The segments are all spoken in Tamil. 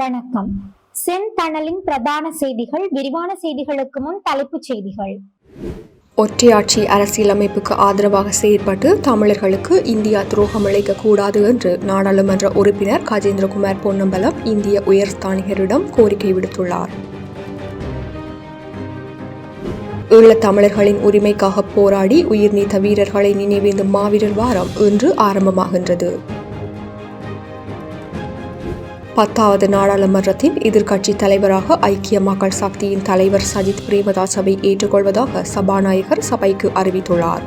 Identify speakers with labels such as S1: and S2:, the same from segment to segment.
S1: வணக்கம். செந்தணலின் பிரதான செய்திகள் விரிவான செய்திகளுக்கு முன் தலைப்புச் செய்திகள்.
S2: ஒற்றையாட்சி அரசியலமைப்புக்கு ஆதரவாக செயற்பட்டு தமிழர்களுக்கு இந்தியா துரோகம் இழைக்க கூடாது என்று நாடாளுமன்ற உறுப்பினர் கஜேந்திரகுமார் பொன்னம்பலம் இந்திய உயர்ஸ்தானிகரிடம் கோரிக்கை விடுத்துள்ளார். ஈழத் தமிழர்களின் உரிமைக்காக போராடி உயிர் நீத்த வீரர்களை நினைவேந்தும் மாவீரர் வாரம் இன்று ஆரம்பமாகின்றது. பத்தாவது நாடாளுமன்றத்தின் எதிர்க்கட்சி தலைவராக ஐக்கிய மக்கள் சக்தியின் தலைவர் சஜித் பிரேமதாசவை ஏற்றுக்கொள்வதாக சபாநாயகர் சபைக்கு அறிவித்துள்ளார்.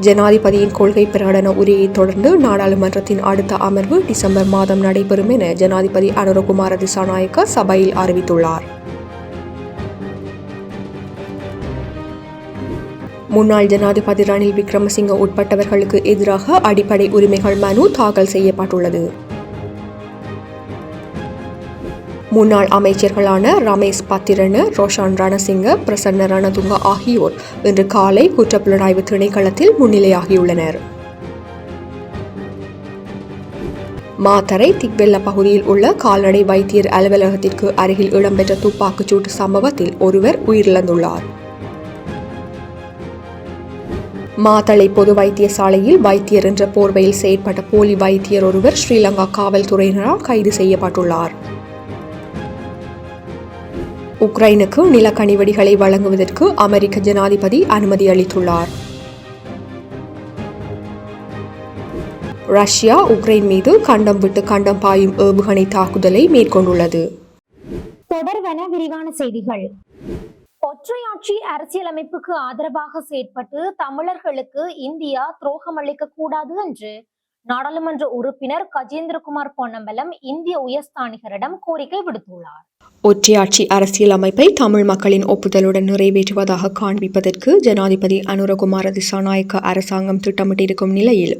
S2: ஜனாதிபதியின் கொள்கை பிரகடன உரையை தொடர்ந்து நாடாளுமன்றத்தின் அடுத்த அமர்வு டிசம்பர் மாதம் நடைபெறும் என ஜனாதிபதி அனுரகுமார திசாநாயக்க சபையில் அறிவித்துள்ளார். முன்னாள் ஜனாதிபதி ரணில் விக்ரமசிங்க உட்பட்டவர்களுக்கு எதிராக அடிப்படை உரிமைகள் மனு தாக்கல் செய்யப்பட்டுள்ளது. முன்னாள் அமைச்சர்களான ரமேஷ் பத்திரன ரோஷான் ரணசிங்க பிரசன்ன ரணதுங்க ஆகியோர் இன்று காலை குற்றப்புலனாய்வு திணைக்களத்தில் முன்னிலையாகியுள்ளனர். மாத்தரை திக்வெல்ல பகுதியில் உள்ள கால்நடை வைத்தியர் அலுவலகத்திற்கு அருகில் இடம்பெற்ற துப்பாக்கிச்சூட்டு சம்பவத்தில் ஒருவர் உயிரிழந்துள்ளார். மாத்தளை பொது வைத்தியசாலையில் வைத்தியர் என்ற போர்வையில் செயற்பட்ட போலி வைத்தியர் ஒருவர் ஸ்ரீலங்கா காவல்துறையினரால் கைது செய்யப்பட்டுள்ளார். உக்ரைனுக்கு நிலக்கணிவெடிகளை வழங்குவதற்கு அமெரிக்க ஜனாதிபதி அனுமதி அளித்துள்ளார். ரஷ்யா உக்ரைன் மீது கண்டம் விட்டு கண்டம் பாயும் ஏவுகணை தாக்குதலை மேற்கொண்டுள்ளது.
S1: தொடர்வன விரிவான செய்திகள். ஒற்றையாட்சி அரசியலமைப்புக்கு ஆதரவாக செயற்பட்டு தமிழர்களுக்கு இந்தியா துரோகம் அளிக்க கூடாது என்று நாடாளுமன்ற உறுப்பினர் கஜேந்திரகுமார் பொன்னம்பலம் இந்திய உயர்ஸ்தானிகரிடம் கோரிக்கை விடுத்துள்ளார்.
S2: ஒற்றையாட்சி அரசியல் அமைப்பை தமிழ் மக்களின் ஒப்புதலுடன் நிறைவேற்றுவதாக காண்பிப்பதற்கு ஜனாதிபதி அனுரகுமார திசாநாயக்க அரசாங்கம் திட்டமிட்டிருக்கும் நிலையில்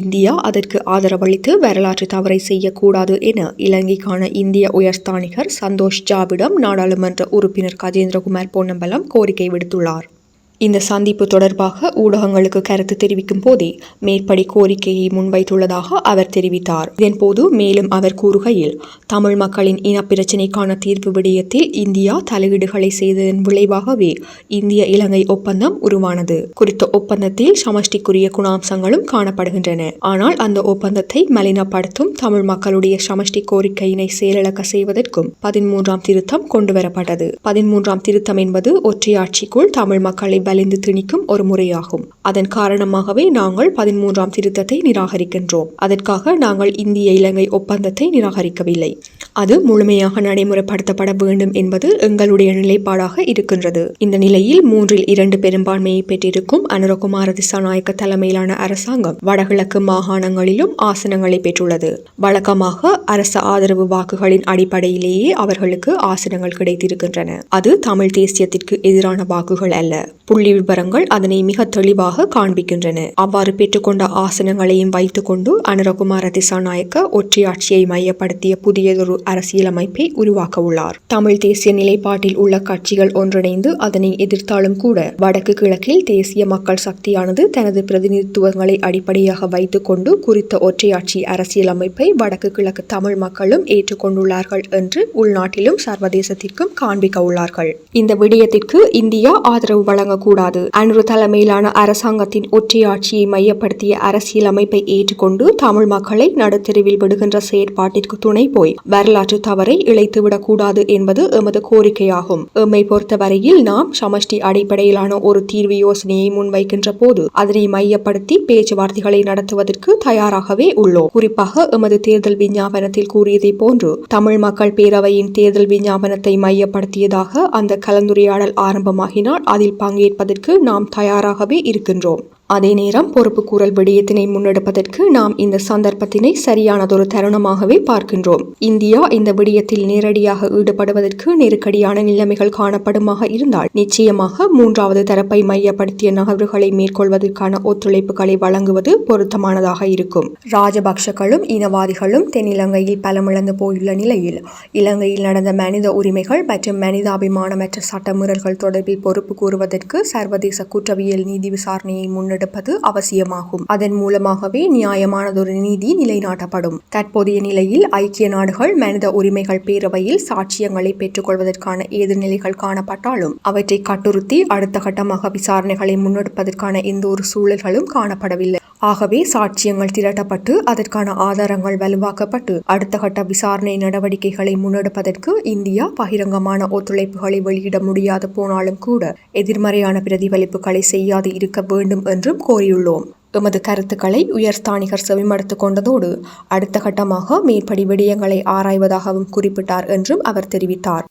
S2: இந்தியா அதற்கு ஆதரவளித்து வரலாற்று தவறை செய்யக்கூடாது என இலங்கைக்கான இந்திய உயர்ஸ்தானிகர் சந்தோஷ் ஜாவிடம் நாடாளுமன்ற உறுப்பினர் கஜேந்திரகுமார் பொன்னம்பலம் கோரிக்கை விடுத்துள்ளார். இந்த சந்திப்பு தொடர்பாக ஊடகங்களுக்கு கருத்து தெரிவிக்கும் போதே மேற்படி கோரிக்கையை முன்வைத்துள்ளதாக அவர் தெரிவித்தார். இதன்போது மேலும் அவர் கூறுகையில் தமிழ் மக்களின் இனப்பிரச்சினைக்கான தீர்வு விடயத்தில் இந்தியா தலையீடுகளை செய்ததன் விளைவாகவே இந்திய இலங்கை ஒப்பந்தம் உருவானது. குறித்த ஒப்பந்தத்தில் சமஷ்டிக்குரிய குணாம்சங்களும் காணப்படுகின்றன. ஆனால் அந்த ஒப்பந்தத்தை மலினப்படுத்தும் தமிழ் மக்களுடைய சமஷ்டி கோரிக்கையினை செயலிழக்க செய்வதற்கும் பதிமூன்றாம் திருத்தம் கொண்டுவரப்பட்டது. பதிமூன்றாம் திருத்தம் என்பது ஒற்றையாட்சிக்குள் தமிழ் மக்களை வலிந்து திணிக்கும் ஒரு முறையாகும் அதன் காரணமாகவே நாங்கள் பதிமூன்றாம் திருத்தத்தை நிராகரிக்கின்றோம் அதற்காக நாங்கள் இந்திய இலங்கை ஒப்பந்தத்தை நிராகரிக்கவில்லை அது முழுமையாக நடைமுறைப்படுத்தப்பட வேண்டும் என்பது எங்களுடைய நிலைப்பாடாக இருக்கின்றது. இந்த நிலையில் மூன்றில் இரண்டு பெரும்பான்மையை பெற்றிருக்கும் அனுரகுமார திசாநாயக்க தலைமையிலான அரசாங்கம் வடகிழக்கு மாகாணங்களிலும் ஆசனங்களை பெற்றுள்ளது. வழக்கமாக அரச ஆதரவு வாக்குகளின் அடிப்படையிலேயே அவர்களுக்கு ஆசனங்கள் கிடைத்திருக்கின்றன. அது தமிழ் தேசியத்திற்கு எதிரான வாக்குகள் அல்ல. புள்ளி விவரங்கள் அதனை மிக தெளிவாக காண்பிக்கின்றன. அவ்வாறு பெற்றுக்கொண்ட ஆசனங்களையும் வைத்துக்கொண்டு அனுரகுமார திசாநாயக்க ஒற்றையாட்சியை மையப்படுத்திய புதியதொரு அரசியலமைப்பை உருவாக்க உள்ளார் தமிழ் தேசிய நிலைப்பாட்டில் உள்ள கட்சிகள் ஒன்றிணைந்து அதனை எதிர்த்தாலும் கூட வடக்கு கிழக்கில் தேசிய மக்கள் சக்தியானது தனது பிரதிநிதித்துவங்களை அடிப்படையாக வைத்துக்கொண்டு குறித்த ஒற்றையாட்சி அரசியலமைப்பை வடக்கு கிழக்கு தமிழ் மக்களும் ஏற்றுக்கொண்டுள்ளார்கள் என்று உள்நாட்டிலும் சர்வதேசத்திற்கும் காண்பிக்க உள்ளார்கள் இந்த விடயத்திற்கு இந்தியா ஆதரவு வழங்கக்கூடாது. அன்று தலைமையிலான அரசாங்கத்தின் ஒற்றையாட்சியை மையப்படுத்திய அரசியலமைப்பை ஏற்றுக்கொண்டு தமிழ் மக்களை நடுத்தெருவில் விடுகின்ற செயற்பாட்டிற்கு துணை போய் வரலாற்று தவறை இழைத்துவிடக்கூடாது என்பது எமது கோரிக்கையாகும். எம்மை பொறுத்தவரையில் நாம் சமஷ்டி அடிப்படையிலான ஒரு தீர்வு யோசனையை முன்வைக்கின்ற போது அதனை மையப்படுத்தி பேச்சுவார்த்தைகளை நடத்துவதற்கு தயாராகவே உள்ளோம். குறிப்பாக எமது தேர்தல் விஞ்ஞாபனத்தில் கூறியதை போன்று தமிழ் மக்கள் பேரவையின் தேர்தல் விஞ்ஞாபனத்தை மையப்படுத்தியதாக அந்த கலந்துரையாடல் ஆரம்பமாகினால் அதில் பங்கேற்பதற்கு நாம் தயாராகவே இருக்கின்றோம். அதே நேரம் பொறுப்பு கூறல் விடயத்தினை முன்னெடுப்பதற்கு நாம் இந்த சந்தர்ப்பத்தினை சரியானதொரு தருணமாகவே பார்க்கின்றோம். இந்தியா இந்த விடயத்தில் நேரடியாக ஈடுபடுவதற்கு நெருக்கடியான நிலைமைகள் காணப்படுமாக இருந்தால் நிச்சயமாக மூன்றாவது தரப்பை மையப்படுத்திய நகர்வுகளை மேற்கொள்வதற்கான ஒத்துழைப்புகளை வழங்குவது பொருத்தமானதாக இருக்கும். ராஜபக்ஷகளும் இனவாதிகளும் தென்னிலங்கையில் பலமிழந்து போயுள்ள நிலையில் இலங்கையில் நடந்த மனித உரிமைகள் மற்றும் மனிதாபிமானமற்ற சட்டமீறல்கள் தொடர்பில் பொறுப்பு கூறுவதற்கு சர்வதேச குற்றவியல் நீதி விசாரணையை முன்னெடு முன்னெடுப்பது அவசியமாகும். அதன் மூலமாகவே நியாயமானதொரு நீதி நிலைநாட்டப்படும். தற்போதைய நிலையில் ஐக்கிய நாடுகள் மனித உரிமைகள் பேரவையில் சாட்சியங்களை பெற்றுக்கொள்வதற்கான ஏதுநிலைகள் காணப்பட்டாலும் அவற்றை கட்டுறுத்தி அடுத்த கட்டமாக விசாரணைகளை முன்னெடுப்பதற்கான எந்த ஒரு சூழல்களும் காணப்படவில்லை. ஆகவே சாட்சியங்கள் திரட்டப்பட்டு அதற்கான ஆதாரங்கள் வலுவாக்கப்பட்டு அடுத்த கட்ட விசாரணை நடவடிக்கைகளை முன்னெடுப்பதற்கு இந்தியா பகிரங்கமான ஒத்துழைப்புகளை வெளியிட முடியாது போனாலும் கூட எதிர்மறையான பிரதிபலிப்புகளை செய்யாது இருக்க வேண்டும் என்று என்றும் கோரியுள்ளோம் எமது கருத்துக்களை உயர்ஸ்தானிகர் செவிமடுத்து கொண்டதோடு அடுத்த கட்டமாக மேற்படி விடயங்களை ஆராய்வதாகவும் குறிப்பிட்டார் என்றும் அவர் தெரிவித்தார்.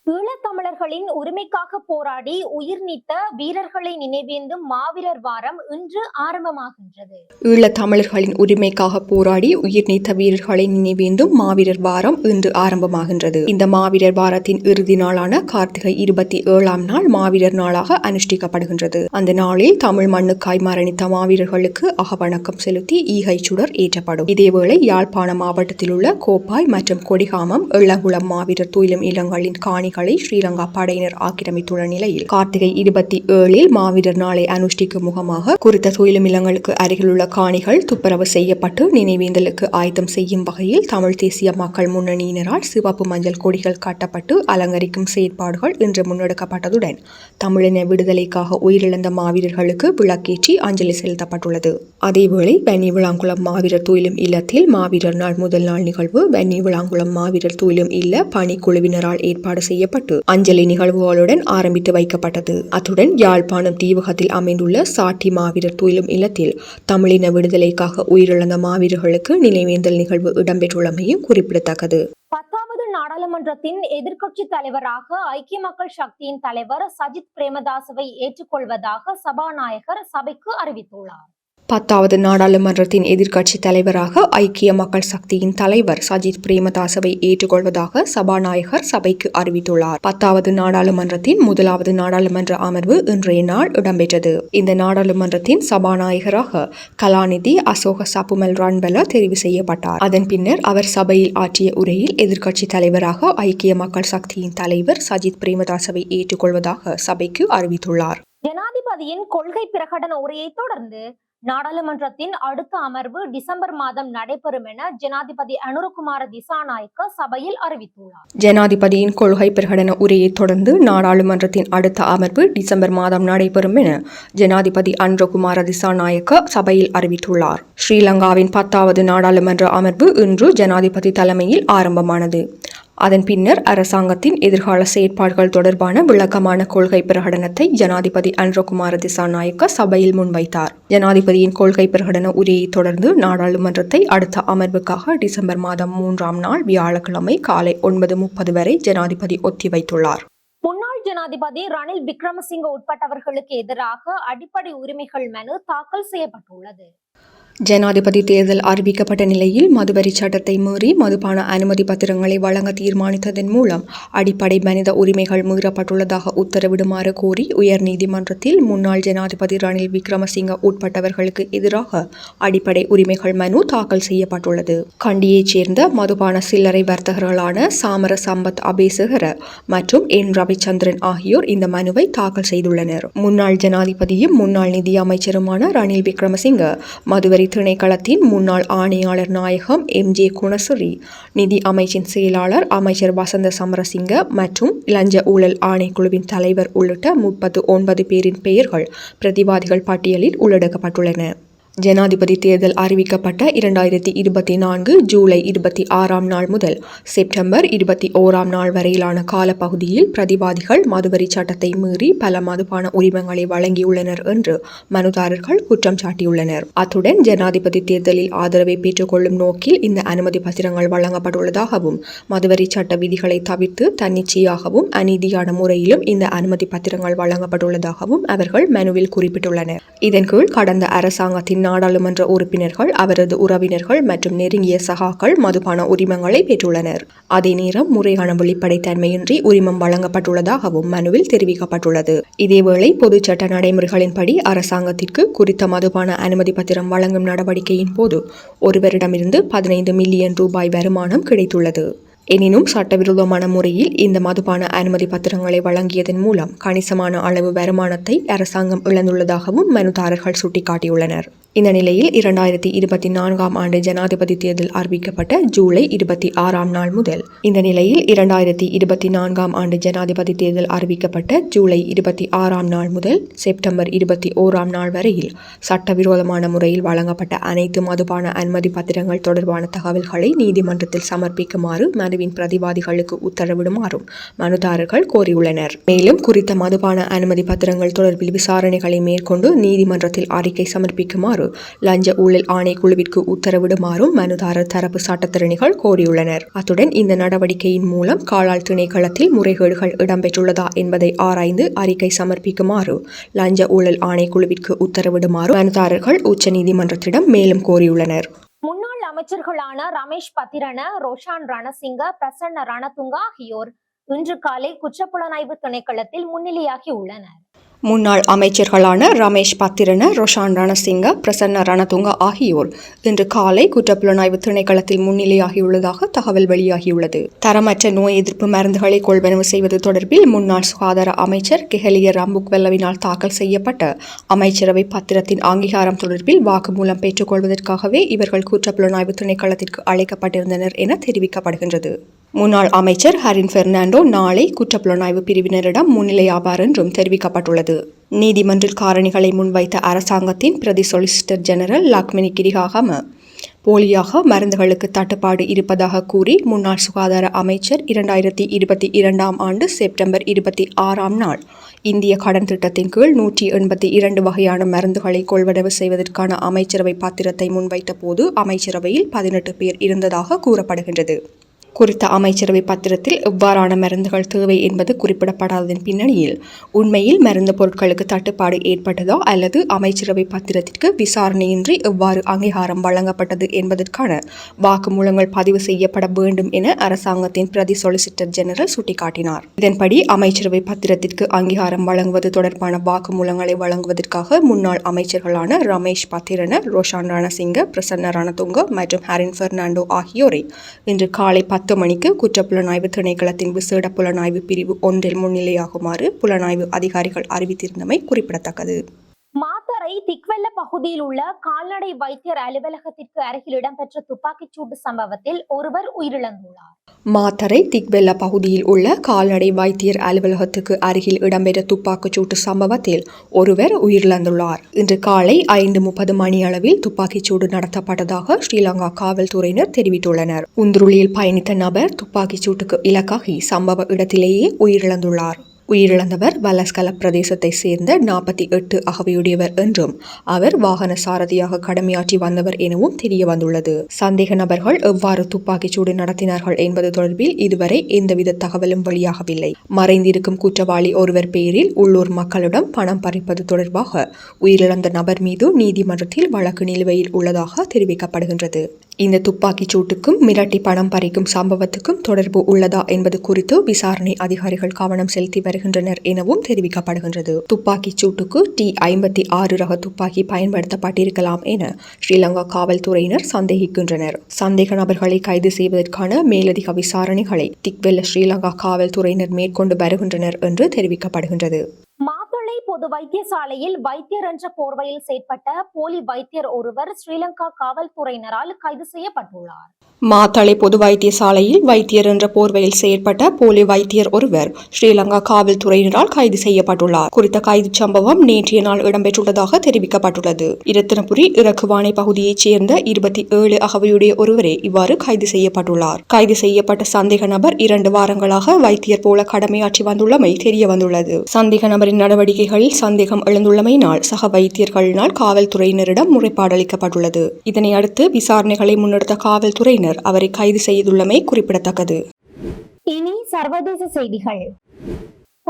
S1: ஈழத்தமிழர்களின் உரிமைக்காக போராடி உயிர் நீத்த வீரர்களை நினைவேந்தும் மாவீரர் வாரம் இன்று ஆரம்பமாகின்றது.
S2: ஈழத் தமிழர்களின் உரிமைக்காக போராடி உயிர் நீத்த வீரர்களை நினைவேந்தும் மாவீரர் வாரம் இன்று ஆரம்பமாகின்றது. இந்த மாவீரர் வாரத்தின் இறுதி நாளான கார்த்திகை இருபத்தி ஏழாம் நாள் மாவீரர் நாளாக அனுஷ்டிக்கப்படுகின்றது. அந்த நாளில் தமிழ் மண்ணுக்காய் மரணித்த மாவீரர்களுக்கு அகவணக்கம் செலுத்தி ஈகை சுடர் ஏற்றப்படும். இதேவேளை யாழ்ப்பாண மாவட்டத்தில் உள்ள கோப்பாய் மற்றும் கொடிகாமம் எள்ளங்குளம் மாவீரர் துயிலும் இல்லங்களின் காணிகளை ஸ்ரீலங்கா படையினர் ஆக்கிரமித்துள்ள நிலையில் கார்த்திகை இருபத்தி ஏழில் மாவீரர் நாளை அனுஷ்டிக்கும் முகமாக குறித்த துயிலும் இல்லங்களுக்கு அருகிலுள்ள காணிகள் துப்புரவு செய்யப்பட்டு நினைவேந்தலுக்கு ஆயத்தம் செய்யும் வகையில் தமிழ் தேசிய மக்கள் முன்னணியினரால் சிவப்பு மஞ்சள் கொடிகள் காட்டப்பட்டு அலங்கரிக்கும் செயற்பாடுகள் இன்று முன்னெடுக்கப்பட்டதுடன் தமிழின விடுதலைக்காக உயிரிழந்த மாவீரர்களுக்கு விளக்கேற்றி அஞ்சலி செலுத்தப்பட்டுள்ளது. அதேவேளை வன்னி விளாங்குளம் மாவீரர் தொழிலும் இல்லத்தில் மாவீரர் நாள் முதல் நாள் நிகழ்வு வன்னி விளாங்குளம் மாவீரர் தொழிலும் இல்ல பணிக்குழுவினரால் ஏற்பாடு செய்யப்பட்டு அஞ்சலி நிகழ்வுகளுடன் ஆரம்பித்து வைக்கப்பட்டது. அத்துடன் யாழ்ப்பாணம் தீவகத்தில் அமைந்துள்ள சாட்டி மாவீரர் துயிலும் இல்லத்தில் தமிழின விடுதலைக்காக உயிரிழந்த மாவீரர்களுக்கு நினைவேந்தல் நிகழ்வு இடம்பெற்றுள்ளமையும் குறிப்பிடத்தக்கது.
S1: பத்தாவது நாடாளுமன்றத்தின் எதிர்க்கட்சி தலைவராக ஐக்கிய மக்கள் சக்தியின் தலைவர் சஜித் பிரேமதாசவை ஏற்றுக்கொள்வதாக சபாநாயகர் சபைக்கு அறிவித்துள்ளார்.
S2: பத்தாவது நாடாளுமன்றத்தின் எதிர்க்கட்சி தலைவராக ஐக்கிய மக்கள் சக்தியின் தலைவர் சஜித் பிரேமதாசவை ஏற்றுக்கொள்வதாக சபாநாயகர் சபைக்கு அறிவித்துள்ளார். பத்தாவது நாடாளுமன்றத்தின் முதலாவது நாடாளுமன்ற அமர்வு இன்றைய நாள் இடம்பெற்றது. இந்த நாடாளுமன்றத்தின் சபாநாயகராக கலாநிதி அசோக சப்புமல் ரன்பல தெரிவு செய்யப்பட்டார். அதன் பின்னர் அவர் சபையில் ஆற்றிய உரையில் எதிர்க்கட்சி தலைவராக ஐக்கிய மக்கள் சக்தியின் தலைவர் சஜித் பிரேமதாசவை ஏற்றுக்கொள்வதாக சபைக்கு அறிவித்துள்ளார்.
S1: ஜனாதிபதியின் கொள்கை பிரகடன உரையை தொடர்ந்து நாடாளுமன்றத்தின் அடுத்த அமர்வு டிசம்பர் மாதம் நடைபெறும் என ஜனாதிபதி அனுரகுமார திசாநாயக்க சபையில் அறிவித்துள்ளார்.
S2: ஜனாதிபதியின் கொள்கை பிரகடன உரையைத் தொடர்ந்து நாடாளுமன்றத்தின் அடுத்த அமர்வு டிசம்பர் மாதம் நடைபெறும் என ஜனாதிபதி அனுரகுமார திசாநாயக்க சபையில் அறிவித்துள்ளார். ஸ்ரீலங்காவின் பத்தாவது நாடாளுமன்ற அமர்வு இன்று ஜனாதிபதி தலைமையில் ஆரம்பமானது. அதன் பின்னர் அரசாங்கத்தின் எதிர்கால செயற்பாடுகள் தொடர்பான விளக்கமான கொள்கை பிரகடனத்தை ஜனாதிபதி அன்ரகுமார திசாநாயக்க சபையில் முன்வைத்தார். ஜனாதிபதியின் கொள்கை பிரகடன உரையைத் தொடர்ந்து நாடாளுமன்றத்தை அடுத்த அமர்வுக்காக டிசம்பர் மாதம் மூன்றாம் நாள் வியாழக்கிழமை காலை ஒன்பது முப்பது வரை ஜனாதிபதி ஒத்திவைத்துள்ளார்.
S1: முன்னாள் ஜனாதிபதி ரணில் விக்ரமசிங்க உட்பட்டவர்களுக்கு எதிராக அடிப்படை உரிமைகள் மனு தாக்கல் செய்யப்பட்டுள்ளது.
S2: ஜனாதிபதி தேர்தல் அறிவிக்கப்பட்ட நிலையில் மதுவரி சட்டத்தை மீறி மதுபான அனுமதி பத்திரங்களை வழங்க தீர்மானித்ததன் மூலம் அடிப்படை மனித உரிமைகள் மீறப்பட்டுள்ளதாக உத்தரவிடுமாறு கோரி உயர்நீதிமன்றத்தில் முன்னாள் ஜனாதிபதி ரணில் விக்ரமசிங்க உட்பட்டவர்களுக்கு எதிராக அடிப்படை உரிமைகள் மனு தாக்கல் செய்யப்பட்டுள்ளது. கண்டியைச் சேர்ந்த மதுபான சில்லறை வர்த்தகர்களான சாமர சம்பத் அபேசகர மற்றும் என் ரவிச்சந்திரன் ஆகியோர் இந்த மனுவை தாக்கல் செய்துள்ளனர். முன்னாள் ஜனாதிபதியும் முன்னாள் நிதி அமைச்சருமான ரணில் விக்ரமசிங்க மதுவரி திணைக்களத்தின் முன்னாள் ஆணையாளர் நாயகம் எம் ஜே குணசுரி நிதி அமைச்சின் செயலாளர் அமைச்சர் வசந்த சமரசிங்க மற்றும் லஞ்ச ஊழல் ஆணைக்குழுவின் தலைவர் உள்ளிட்ட முப்பத்து ஒன்பது பேரின் பெயர்கள் பிரதிவாதிகள் பட்டியலில் உள்ளடக்கப்பட்டுள்ளன. ஜனாதிபதி தேர்தல் அறிவிக்கப்பட்ட இரண்டாயிரத்தி இருபத்தி நான்கு ஜூலை இருபத்தி ஆறாம் நாள் முதல் செப்டம்பர் இருபத்தி ஓராம் நாள் வரையிலான காலப்பகுதியில் பிரதிவாதிகள் மதுவரி சட்டத்தை மீறி பல மதுபான உரிமங்களை வழங்கியுள்ளனர் என்று மனுதாரர்கள் குற்றம் சாட்டியுள்ளனர். அத்துடன் ஜனாதிபதி தேர்தலில் ஆதரவை பெற்றுக்கொள்ளும் நோக்கில் இந்த அனுமதி பத்திரங்கள் வழங்கப்பட்டுள்ளதாகவும் மதுவரி சட்ட விதிகளை தவிர்த்து தன்னிச்சையாகவும் அநீதியான முறையிலும் இந்த அனுமதி பத்திரங்கள் வழங்கப்பட்டுள்ளதாகவும் அவர்கள் மனுவில் குறிப்பிட்டுள்ளனர். இதன் கீழ் கடந்த அரசாங்கத்தின் நாடாளுமன்ற உறுப்பினர்கள் அவரது உறவினர்கள் மற்றும் நெருங்கிய சகாக்கள் மதுபான உரிமங்களை பெற்றுள்ளனர். அதே நேரம் முறையான வெளிப்படைத்தன்மையின்றி உரிமம் வழங்கப்பட்டுள்ளதாகவும் மனுவில் தெரிவிக்கப்பட்டுள்ளது. இதேவேளை பொதுச்சட்ட நடைமுறைகளின்படி அரசாங்கத்திற்கு குறித்த மதுபான அனுமதி பத்திரம் வழங்கும் நடவடிக்கையின் போது ஒருவரிடமிருந்து பதினைந்து மில்லியன் ரூபாய் வருமானம் கிடைத்துள்ளது. எனினும் சட்டவிரோதமான முறையில் இந்த மதுபான அனுமதி பத்திரங்களை வழங்கியதன் மூலம் கணிசமான அளவு வருமானத்தை அரசாங்கம் இழந்துள்ளதாகவும் மனுதாரர்கள் சுட்டிக்காட்டியுள்ளனர். இந்த நிலையில் இரண்டாயிரத்தி இருபத்தி நான்காம் ஆண்டு ஜனாதிபதி தேர்தல் அறிவிக்கப்பட்ட ஜூலை இருபத்தி ஆறாம் நாள் முதல் இந்த நிலையில் இரண்டாயிரத்தி இருபத்தி நான்காம் ஆண்டு ஜனாதிபதி தேர்தல் அறிவிக்கப்பட்ட ஜூலை இருபத்தி ஆறாம் நாள் முதல் செப்டம்பர் இருபத்தி ஓராம் நாள் வரையில் சட்டவிரோதமான முறையில் வழங்கப்பட்ட அனைத்து மதுபான அனுமதி பத்திரங்கள் தொடர்பான தகவல்களை நீதிமன்றத்தில் சமர்ப்பிக்குமாறு மனுவின் பிரதிவாதிகளுக்கு உத்தரவிடுமாறும் மனுதாரர்கள் கோரியுள்ளனர். மேலும் குறித்த மதுபான அனுமதி பத்திரங்கள் தொடர்பில் விசாரணைகளை மேற்கொண்டு நீதிமன்றத்தில் அறிக்கை சமர்ப்பிக்குமாறு லஞ்ச ஊழல் ஆணைக்குழுவிற்கு உத்தரவிடுமாறும் மனுதாரர் தரப்பு சட்டத்திறனிகள் கோரியுள்ளனர். அத்துடன் இந்த நடவடிக்கையின் மூலம் காலால் திணைக்களத்தில் முறைகேடுகள் இடம்பெற்றுள்ளதா என்பதை ஆராய்ந்து அறிக்கை சமர்ப்பிக்குமாறு லஞ்ச ஊழல் ஆணைக்குழுவிற்கு உத்தரவிடுமாறு மனுதாரர்கள் உச்சநீதிமன்றத்திடம் மேலும் கோரியுள்ளனர்.
S1: முன்னாள் அமைச்சர்களான ரமேஷ் பத்திரன ரோஷான் ரணசிங்க பிரசன்ன ரணதுங்க ஆகியோர் இன்று காலை குற்றப்புலனாய்வு திணைக்களத்தில் முன்னிலையாகி உள்ளனர்.
S2: முன்னாள் அமைச்சர்களான ரமேஷ் பத்திரன ரொஷான் ரணசிங்க பிரசன்ன ரணதுங்க ஆகியோர் இன்று காலை குற்றப்புலனாய்வு திணைக்களத்தில் முன்னிலையாகியுள்ளதாக தகவல் வெளியாகியுள்ளது. தரமற்ற நோய் எதிர்ப்பு மருந்துகளை கொள்வனவு செய்வது தொடர்பில் முன்னாள் சுகாதார அமைச்சர் கெஹலிய ராம்புக்வெல்லவினால் தாக்கல் செய்யப்பட்ட அமைச்சரவை பத்திரத்தின் அங்கீகாரம் தொடர்பில் வாக்குமூலம் பெற்றுக்கொள்வதற்காகவே இவர்கள் குற்றப்புலனாய்வு திணைக்களத்திற்கு அழைக்கப்பட்டிருந்தனர் என தெரிவிக்கப்படுகின்றது. முன்னாள் அமைச்சர் ஹரின் பெர்னாண்டோ நாளை குற்றப்புலனாய்வு பிரிவினரிடம் முன்னிலையாவார் என்றும் தெரிவிக்கப்பட்டுள்ளது. நீதிமன்றில் காரணிகளை முன்வைத்த அரசாங்கத்தின் பிரதி சொலிசிட்டர் ஜெனரல் லக்மினி கிரிகாகம போலியாக மருந்துகளுக்கு தட்டுப்பாடு இருப்பதாக கூறி முன்னாள் சுகாதார அமைச்சர் இரண்டாயிரத்தி இருபத்தி இரண்டாம் ஆண்டு செப்டம்பர் இருபத்தி ஆறாம் நாள் இந்திய கடன் திட்டத்தின் கீழ் நூற்றி எண்பத்தி இரண்டு வகையான மருந்துகளை கொள்வனவு செய்வதற்கான அமைச்சரவை பத்திரத்தை முன்வைத்த போது அமைச்சரவையில் பதினெட்டு பேர் இருந்ததாக கூறப்படுகின்றது. குறித்த அமைச்சரவை பத்திரத்தில் எவ்வாறான மருந்துகள் தேவை என்பது குறிப்பிடப்படாததன் பின்னணியில் உண்மையில் மருந்து பொருட்களுக்கு தட்டுப்பாடு ஏற்பட்டதோ அல்லது அமைச்சரவை பத்திரத்திற்கு விசாரணையின்றி எவ்வாறு அங்கீகாரம் வழங்கப்பட்டது என்பதற்கான வாக்குமூலங்கள் பதிவு செய்யப்பட வேண்டும் என அரசாங்கத்தின் பிரதி சொலிசிட்டர் ஜெனரல் சுட்டிக்காட்டினார். இதன்படி அமைச்சரவை பத்திரத்திற்கு அங்கீகாரம் வழங்குவது தொடர்பான வாக்குமூலங்களை வழங்குவதற்காக முன்னாள் அமைச்சர்களான ரமேஷ் பத்திரன ரோஷான் ரணசிங்க பிரசன்ன ரணதுங்க மற்றும் ஹரின் பெர்னாண்டோ ஆகியோரை இன்று காலை பத்து மணிக்கு குற்றப்புலனாய்வு திணைக்களத்தின் விசேட புலனாய்வு பிரிவு ஒன்றில் முன்னிலையாகுமாறு புலனாய்வு அதிகாரிகள் அறிவித்திருந்தமை குறிப்பிடத்தக்கது.
S1: மாத்தறை திக்வெல்ல பகுதியில் உள்ள கால்நடை வைத்தியர் அலுவலகத்திற்கு அருகில் இடம்பெற்ற துப்பாக்கிச் சூடு சம்பவத்தில் ஒருவர் உயிரிழந்துள்ளார்.
S2: மாத்தறை திக்வெல்ல பகுதியில் உள்ள கால்நடை வைத்தியர் அலுவலகத்துக்கு அருகில் இடம்பெற்ற துப்பாக்கிச் சூட்டு சம்பவத்தில் ஒருவர் உயிரிழந்துள்ளார். இன்று காலை ஐந்து முப்பது மணி அளவில் துப்பாக்கிச் சூடு நடத்தப்பட்டதாக ஸ்ரீலங்கா காவல்துறையினர் தெரிவித்துள்ளனர். உந்துருளியில் பயணித்த நபர் துப்பாக்கிச் சூட்டுக்கு இலக்காகி சம்பவ இடத்திலேயே உயிரிழந்துள்ளார். உயிரிழந்தவர் வலஸ்கல பிரதேசத்தை சேர்ந்த நாற்பத்தி எட்டு அகவையுடையவர் என்றும் அவர் வாகன சாரதியாக கடமையாற்றி வந்தவர் எனவும் தெரிய வந்துள்ளது. சந்தேக நபர்கள் எவ்வாறு துப்பாக்கிச்சூடு நடத்தினார்கள் என்பது தொடர்பில் இதுவரை எந்தவித தகவலும் வெளியாகவில்லை. மறைந்திருக்கும் குற்றவாளி ஒருவர் பேரில் உள்ளூர் மக்களிடம் பணம் பறிப்பது தொடர்பாக உயிரிழந்த நபர் மீது நீதிமன்றத்தில் வழக்கு நிலுவையில் உள்ளதாக தெரிவிக்கப்படுகின்றது. இந்த துப்பாக்கிச் சூட்டுக்கும் மிரட்டி பணம் பறிக்கும் சம்பவத்துக்கும் தொடர்பு உள்ளதா என்பது குறித்து விசாரணை அதிகாரிகள் கவனம் செலுத்தி வருகின்றனர் எனவும் தெரிவிக்கப்படுகின்றது. துப்பாக்கிச் சூட்டுக்கு டி ஐம்பத்தி ஆறு ரக துப்பாக்கி பயன்படுத்தப்பட்டிருக்கலாம் என ஸ்ரீலங்கா காவல்துறையினர் சந்தேகிக்கின்றனர். சந்தேக நபர்களை கைது செய்வதற்கான மேலதிக விசாரணைகளை திக்வெல்ல ஸ்ரீலங்கா காவல்துறையினர் மேற்கொண்டு வருகின்றனர் என்று தெரிவிக்கப்படுகின்றது.
S1: மாத்தளை பொது வைத்தியசாலையில் வைத்தியர் என்ற போர்வையில் செயற்பட்ட போலி வைத்தியர் ஒருவர் ஸ்ரீலங்கா காவல்துறையினரால் கைது செய்யப்பட்டுள்ளார்.
S2: மாத்தளை பொது வைத்தியசாலையில் வைத்தியர் என்ற போர்வையில் செயற்பட்ட போலி வைத்தியர் ஒருவர் ஸ்ரீலங்கா காவல்துறையினரால் கைது செய்யப்பட்டுள்ளார். குறித்த கைது சம்பவம் நேற்றைய நாள் இடம்பெற்றுள்ளதாக தெரிவிக்கப்பட்டுள்ளது. இரத்தினபுரி இறக்குவானை பகுதியைச் சேர்ந்த இருபத்தி ஏழு அகவையுடைய ஒருவரே இவ்வாறு கைது செய்யப்பட்டுள்ளார். கைது செய்யப்பட்ட சந்தேக நபர் இரண்டு வாரங்களாக வைத்தியர் போல கடமையாற்றி வந்துள்ளமை தெரிய வந்துள்ளது சந்தேக நபரின் நடவடிக்கைகளில் சந்தேகம் எழுந்துள்ளமையினால் சக வைத்தியர்களினால் காவல்துறையினரிடம் முறைப்பாடு அளிக்கப்பட்டுள்ளது இதனை அடுத்து விசாரணைகளை முன்னெடுத்த காவல்துறையினர் அவரை கைது செய்துள்ளமை குறிப்பிடத்தக்கது.
S1: இனி சர்வதேச செய்திகள்.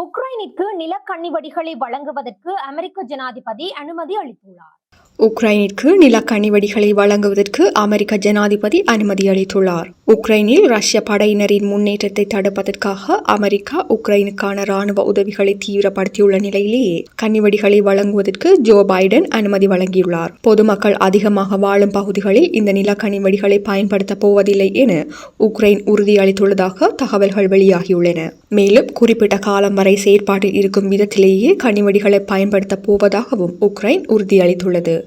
S1: உக்ரைனிற்கு நிலக்கண்ணி வடிகளை வழங்குவதற்கு அமெரிக்க ஜனாதிபதி அனுமதி அளித்துள்ளார்.
S2: உக்ரைனிற்கு நிலக்கணி வெடிகளை வழங்குவதற்கு அமெரிக்க ஜனாதிபதி அனுமதி அளித்துள்ளார். உக்ரைனில் ரஷ்ய படையினரின் முன்னேற்றத்தை தடுப்பதற்காக அமெரிக்கா உக்ரைனுக்கான ராணுவ உதவிகளை தீவிரப்படுத்தியுள்ள நிலையிலேயே கன்னிவெடிகளை வழங்குவதற்கு ஜோ பைடன் அனுமதி வழங்கியுள்ளார். பொதுமக்கள் அதிகமாக வாழும் பகுதிகளில் இந்த நிலக்கனி வெடிகளை பயன்படுத்தப் போவதில்லை என உக்ரைன் உறுதியளித்துள்ளதாக தகவல்கள் வெளியாகியுள்ளன. மேலும் குறிப்பிட்ட காலம் வரை செயற்பாட்டில் இருக்கும் விதத்திலேயே கனிவெடிகளை பயன்படுத்தப் போவதாகவும் உக்ரைன் உறுதியளித்துள்ளது.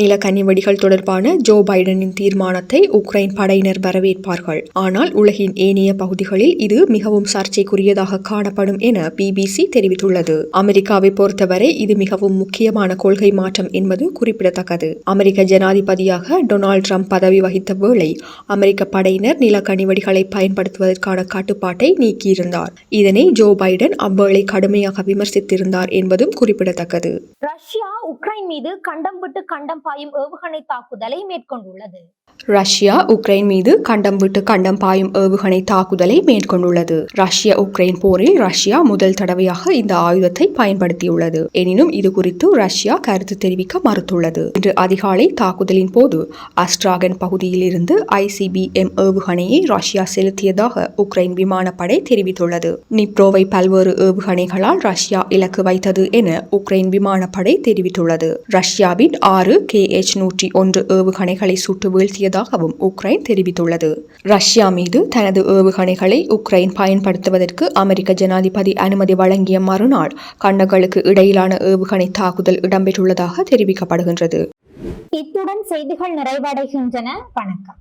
S2: நிலக்கனி கன்னிவெடிகள் தொடர்பான ஜோ பைடனின் தீர்மானத்தை உக்ரைன் படையினர் வரவேற்பார்கள். ஆனால் உலகின் ஏனைய பகுதிகளில் இது மிகவும் சர்ச்சைக்குரியதாக காணப்படும் என பிபிசி தெரிவித்துள்ளது. அமெரிக்காவை பொறுத்தவரை இது மிகவும் முக்கியமான கொள்கை மாற்றம் என்பது குறிப்பிடத்தக்கது. அமெரிக்க ஜனாதிபதியாக டொனால்ட் ட்ரம்ப் பதவி வகித்த வேளை அமெரிக்க படையினர் நிலக்கனி கனிவெடிகளை பயன்படுத்துவதற்கான கட்டுப்பாட்டை நீக்கியிருந்தார். இதனை ஜோ பைடன் அவ்வேளை கடுமையாக விமர்சித்திருந்தார் என்பதும் குறிப்பிடத்தக்கது.
S1: ரஷ்யா உக்ரைன் மீது கண்டம் விட்டு கண்டம் பாயும் ஏவுகணை தாக்குதலை மேற்கொண்டுள்ளது.
S2: ரஷ்யா உக்ரைன் மீது கண்டம் விட்டு கண்டம் பாயும் ஏவுகணை தாக்குதலை மேற்கொண்டுள்ளது. ரஷ்ய உக்ரைன் போரில் ரஷ்யா முதல் தடவையாக இந்த ஆயுதத்தை பயன்படுத்தியுள்ளது. எனினும் இது குறித்து ரஷ்யா கருத்து தெரிவிக்க மறுத்துள்ளது. இன்று அதிகாலை தாக்குதலின் போது அஸ்ட்ராகன் பகுதியில் இருந்து ஐசிபிஎம் ஏவுகணையை ரஷ்யா செலுத்தியதாக உக்ரைன் விமானப்படை தெரிவித்துள்ளது. நிப்ரோவை பல்வேறு ஏவுகணைகளால் ரஷ்யா இலக்கு வைத்தது என உக்ரைன் விமானப்படை தெரிவித்துள்ளது. ரஷ்யாவின் ஆறு கே கேஎச் நூற்றி ஒன்று ஏவுகணைகளை சுட்டு வீழ்த்தியதாகவும் உக்ரைன் தெரிவித்துள்ளது. ரஷ்யா மீது தனது ஏவுகணைகளை உக்ரைன் பயன்படுத்துவதற்கு அமெரிக்க ஜனாதிபதி அனுமதி வழங்கிய மறுநாள் கண்டங்களுக்கு இடையிலான ஏவுகணை தாக்குதல் இடம்பெற்றுள்ளதாக தெரிவிக்கப்படுகின்றது.
S1: இத்துடன் செய்திகள் நிறைவடைகின்றன. வணக்கம்.